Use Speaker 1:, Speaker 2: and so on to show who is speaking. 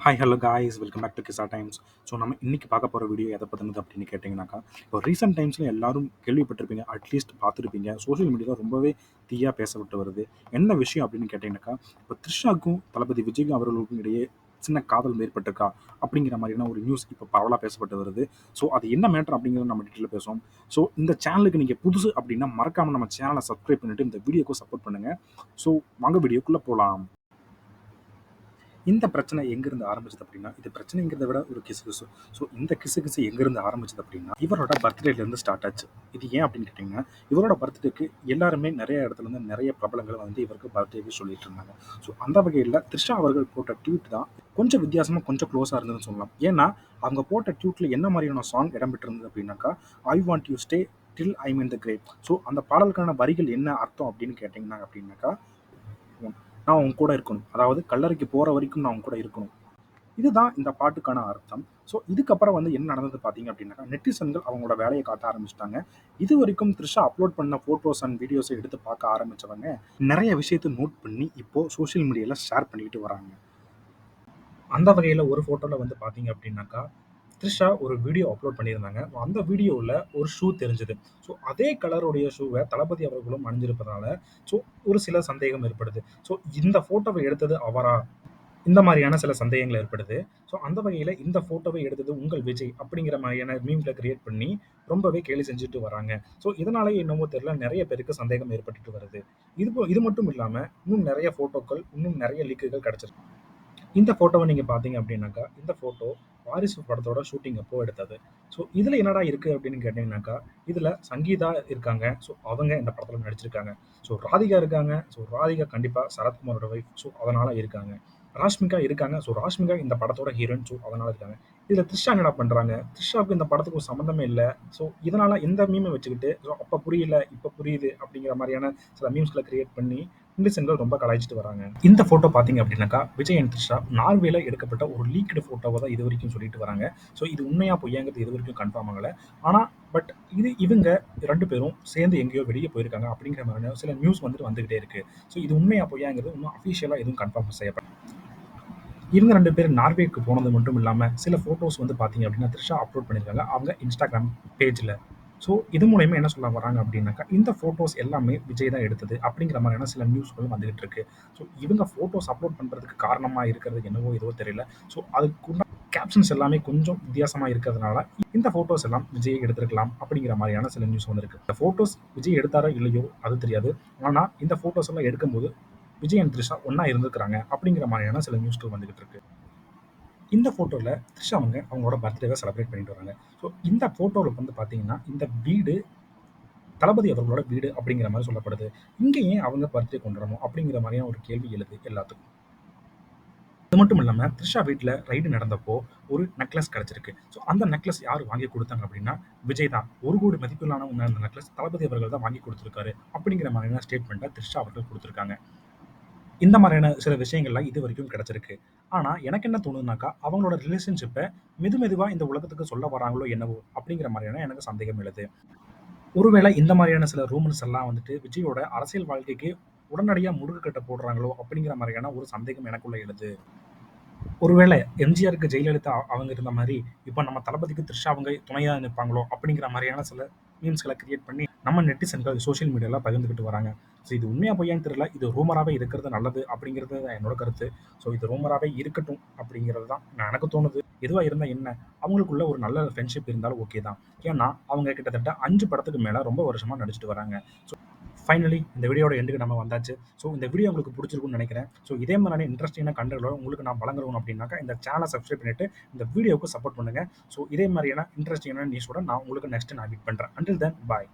Speaker 1: Hi hello guys welcome back to கிசா times so நம்ம இன்றைக்கி பார்க்க போகிற வீடியோ எதை பற்றினது அப்படின்னு கேட்டிங்கனாக்கா இப்போ ரீசெண்ட் டைம்ஸில் எல்லாரும் கேள்விப்பட்டிருப்பீங்க அட்லீஸ்ட் பார்த்துருப்பீங்க. சோஷியல் மீடியாவில் ரொம்பவே தீயாக பேசப்பட்டு வருது. என்ன விஷயம் அப்படின்னு கேட்டிங்கனாக்கா இப்போ த்ரிஷாக்கும் தளபதி விஜய் அவர்களுக்கும் இடையே சின்ன காதல் ஏற்பட்டிருக்கா அப்படிங்கிற மாதிரியான ஒரு நியூஸ் இப்போ பரவலாக பேசப்பட்டு வருது. ஸோ அது என்ன மேட்டர் அப்படிங்கிறத நம்ம டீட்டெயில் பேசுவோம். ஸோ இந்த சேனலுக்கு நீங்கள் புதுசு அப்படின்னா மறக்காமல் நம்ம சேனலை சப்ஸ்கிரைப் பண்ணிட்டு இந்த வீடியோக்கு சப்போர்ட் பண்ணுங்கள் ஸோ வாங்க வீடியோக்குள்ளே போகலாம் இந்த பிரச்சனை எங்கேருந்து ஆரம்பிச்சது அப்படின்னா இது பிரச்சனைங்கிறத விட ஒரு கிசு கிசு ஸோ இந்த கிசு கிசு எங்கேருந்து ஆரம்பிச்சது அப்படின்னா இவரோட பர்த்டேலேருந்து ஸ்டார்ட் ஆச்சு. இது ஏன் அப்படின்னு கேட்டிங்கன்னா இவரோட பர்த்டேக்கு எல்லாருமே நிறைய இடத்துல இருந்து நிறைய பிரபலங்கள் வந்து இவருக்கு பர்த்டேவே சொல்லிட்டு இருந்தாங்க. ஸோ அந்த வகையில் த்ரிஷா அவர்கள் போட்ட ட்வீட் தான் கொஞ்சம் வித்தியாசமாக கொஞ்சம் க்ளோஸாக இருந்ததுன்னு சொல்லலாம். ஏன்னா அவங்க போட்ட ட்யூட்டில் என்ன மாதிரியான சாங் இடம்பெற்றிருந்தது அப்படின்னாக்கா I want you stay till I mean the great so அந்த பாடலுக்கான வரிகள் என்ன அர்த்தம் அப்படின்னு கேட்டிங்கன்னா அப்படின்னாக்கா நான் உன் கூட இருக்கணும். அதாவது கல்லறைக்கு போகிற வரைக்கும் நான் உன் கூட இருக்கணும். இதுதான் இந்த பாட்டுக்கான அர்த்தம். ஸோ இதுக்கப்புறம் வந்து என்ன நடந்தது பார்த்தீங்க அப்படின்னாக்கா நெட்டிசன்கள் அவங்களோட வேலையை காட்ட ஆரம்பிச்சிட்டாங்க. இது வரைக்கும் த்ரிஷா அப்லோட் பண்ண ஃபோட்டோஸ் அண்ட் வீடியோஸை எடுத்து பார்க்க ஆரம்பித்தவங்க நிறைய விஷயத்தை நோட் பண்ணி இப்போது சோஷியல் மீடியாவில் ஷேர் பண்ணிக்கிட்டு வராங்க. அந்த வகையில் ஒரு ஃபோட்டோவில் வந்து பார்த்தீங்க அப்படின்னாக்கா த்ரிஷா ஒரு வீடியோ அப்லோட் பண்ணியிருந்தாங்க. அந்த வீடியோவில் ஒரு ஷூ தெரிஞ்சது. ஸோ அதே கலருடைய ஷூவை தளபதி அவர்களும் அணிஞ்சிருப்பதனால ஸோ ஒரு சில சந்தேகம் ஏற்படுது. ஸோ இந்த ஃபோட்டோவை எடுத்தது அவரா? இந்த மாதிரியான சில சந்தேகங்கள் ஏற்படுது. ஸோ அந்த வகையில் இந்த ஃபோட்டோவை எடுத்தது உங்கள் விஜய் அப்படிங்கிற மாதிரியான மீம்களை கிரியேட் பண்ணி ரொம்பவே கேலி செஞ்சுட்டு வராங்க. ஸோ இதனாலே என்னமோ தெரியல நிறைய பேருக்கு சந்தேகம் ஏற்பட்டுட்டு வருது. இது போ- இது மட்டும் இல்லாமல் இன்னும் நிறைய ஃபோட்டோக்கள் இன்னும் நிறைய லீக்குகள் கிடச்சிருக்கு. இந்த ஃபோட்டோவை நீங்கள் பார்த்தீங்க அப்படின்னாக்கா இந்த ஃபோட்டோ வாரிசு படத்தோட ஷூட்டிங் அப்போ எடுத்தது. ஸோ இதில் என்னடா இருக்குது அப்படின்னு கேட்டிங்கனாக்கா இதில் சங்கீதா இருக்காங்க. ஸோ அவங்க இந்த படத்தில் நடிச்சிருக்காங்க. ஸோ ராதிகா இருக்காங்க. ஸோ ராதிகா கண்டிப்பாக சரத்குமாரோட ஒய்ஃப் ஸோ அதனால் இருக்காங்க. ராஷ்மிகா இருக்காங்க. ஸோ ராஷ்மிகா இந்த படத்தோட ஹீரோயின் ஸோ அதனால் இருக்காங்க. இதில் த்ரிஷா என்னடா பண்ணுறாங்க த்ரிஷாவுக்கு இந்த படத்துக்கு ஒரு சம்மந்தமே இல்லை. ஸோ இதனால் இந்த மீமை வச்சுக்கிட்டு ஸோ அப்போ புரியல இப்போ புரியுது அப்படிங்கிற மாதிரியான சில மீம்ஸ்களை கிரியேட் பண்ணி நெட்டிசன்கள் ரொம்ப கலாய்ச்சிட்டு வராங்க. இந்த ஃபோட்டோ பார்த்தீங்க அப்படின்னாக்கா விஜய் அண்ட் த்ரிஷா நார்வேல எடுக்கப்பட்ட ஒரு லீக்டு ஃபோட்டோவை தான் இது வரைக்கும் சொல்லிட்டு வராங்க. ஸோ இது உண்மையா பொய்யாங்கிறது இது வரைக்கும் கன்ஃபார்ம் ஆகலை. ஆனால் பட் இது இவங்க ரெண்டு பேரும் சேர்ந்து எங்கேயோ வெளியே போயிருக்காங்க அப்படிங்கிற மாதிரி சில நியூஸ் வந்துட்டு வந்துகிட்டே இருக்கு. ஸோ இது உண்மையா பொய்யாங்கிறது இன்னும் அஃபிஷியலாக எதுவும் கன்ஃபார்ம் செய்யப்படும் இவங்க ரெண்டு பேர் நார்வேக்கு போனது மட்டும் இல்லாமல் சில ஃபோட்டோஸ் வந்து பார்த்தீங்க அப்படின்னா த்ரிஷா அப்லோட் பண்ணியிருக்காங்க. அவங்க இன்ஸ்டாகிராம் பேஜில் ஸோ இது மூலயமா என்ன சொல்ல வராங்க அப்படின்னாக்கா இந்த ஃபோட்டோஸ் எல்லாமே விஜய் தான் எடுத்தது அப்படிங்கிற மாதிரியான சில நியூஸ்களும் வந்துகிட்டு இருக்கு. ஸோ இவங்க ஃபோட்டோஸ் அப்லோட் பண்ணுறதுக்கு காரணமாக இருக்கிறது என்னவோ ஏதோ தெரியல. ஸோ அதுக்குள்ள கேப்ஷன்ஸ் எல்லாமே கொஞ்சம் வித்தியாசமாக இருக்கிறதுனால இந்த ஃபோட்டோஸ் எல்லாம் விஜய் எடுத்திருக்கலாம் அப்படிங்கிற மாதிரியான சில நியூஸ் வந்துருக்கு இந்த ஃபோட்டோஸ் விஜய் எடுத்தாரோ இல்லையோ அது தெரியாது. ஆனால் இந்த ஃபோட்டோஸ் எல்லாம் எடுக்கும்போது விஜய் அண்ட் த்ரிஷா ஒன்றா இருந்திருக்கிறாங்க அப்படிங்கிற மாதிரியான சில நியூஸ்கள் வந்துகிட்டு இருக்கு. இந்த ஃபோட்டோவில் த்ரிஷா அவங்க அவங்களோட பர்த்டேவை செலிப்ரேட் பண்ணிட்டு வராங்க. ஸோ இந்த ஃபோட்டோவில் வந்து பார்த்தீங்கன்னா இந்த வீடு தளபதி அவர்களோட வீடு அப்படிங்கிற மாதிரி சொல்லப்படுது. இங்கே ஏன் அவங்க பர்த்டே கொண்டாடணும் அப்படிங்கிற மாதிரியான ஒரு கேள்வி எழுது எல்லாத்துக்கும். இது மட்டும் இல்லாமல் த்ரிஷா வீட்டில் ரைடு நடந்தப்போ ஒரு நெக்லஸ் கிடச்சிருக்கு. ஸோ அந்த நெக்லஸ் யார் வாங்கி கொடுத்தாங்க அப்படின்னா விஜய் தான். ஒரு கோடி மதிப்பிலான அந்த நெக்லஸ் தளபதி அவர்கள் தான் வாங்கி கொடுத்துருக்காரு அப்படிங்கிற மாதிரியான ஸ்டேட்மெண்ட்டை த்ரிஷா அவர்கள் கொடுத்துருக்காங்க. இந்த மாதிரியான சில விஷயங்கள்லாம் இது வரைக்கும் கிடைச்சிருக்கு. ஆனால் எனக்கு என்ன தோணுதுனாக்கா அவங்களோட ரிலேஷன்ஷிப்பை மெது மெதுவாக இந்த உலகத்துக்கு சொல்ல வராங்களோ என்னவோ அப்படிங்கிற மாதிரியான எனக்கு சந்தேகம் எழுது. ஒருவேளை இந்த மாதிரியான சில ரூமர்ஸ் எல்லாம் வந்துட்டு விஜயோட அரசியல் வாழ்க்கைக்கு உடனடியாக முடுக்கு கட்ட போடுறாங்களோ அப்படிங்கிற மாதிரியான ஒரு சந்தேகம் எனக்குள்ள எழுது. ஒருவேளை எம்ஜிஆருக்கு ஜெயலலிதா அவங்க இருந்த மாதிரி இப்போ நம்ம தளபதிக்கு த்ரிஷா அவங்க துணையாக நிற்பாங்களோ அப்படிங்கிற மாதிரியான சில மீம்ஸ்களை கிரியேட் பண்ணி நம்ம நெட்டிசன்கள் சோஷியல் மீடியாவில் பகிர்ந்துக்கிட்டு வராங்க. ஸோ இது உண்மையாக பொய்யான்னு தெரியல. இது ரூமராகவே இருக்கிறது நல்லது அப்படிங்கிறது தான் என்னோட கருத்து. ஸோ இது ரூமராகவே இருக்கட்டும் அப்படிங்கிறது தான் நான் எனக்கு தோணுது. எதுவாக இருந்தால் என்ன? அவங்களுக்குள்ள ஒரு நல்ல ஃப்ரெண்ட்ஷிப் இருந்தாலும் ஓகே தான். ஏன்னா அவங்க கிட்டத்தட்ட அஞ்சு படத்துக்கு மேலே ரொம்ப வருஷமாக நடிச்சிட்டு வராங்க. ஸோ ஃபைனலி இந்த வீடியோட எண்டுக்கு நம்ம வந்தாச்சு. ஸோ இந்த வீடியோ உங்களுக்கு பிடிச்சிருக்கும்னு நினைக்கிறேன். ஸோ இதே மாதிரியான இன்ட்ரெஸ்டிங்கான கண்டென்ட்டோட உங்களுக்கு நான் வழங்குறோம் அப்படின்னாக்கா இந்த சேனலை சப்ஸ்கிரைப் பண்ணிட்டு இந்த வீடியோவுக்கு சப்போர்ட் பண்ணுங்கள் ஸோ இதே மாதிரியான இன்ட்ரெஸ்டிங்கான நியூஸோட நான் உங்களுக்கு நெக்ஸ்ட் நான் மீட் பண்ணுறேன் அண்டில் தென் பாய்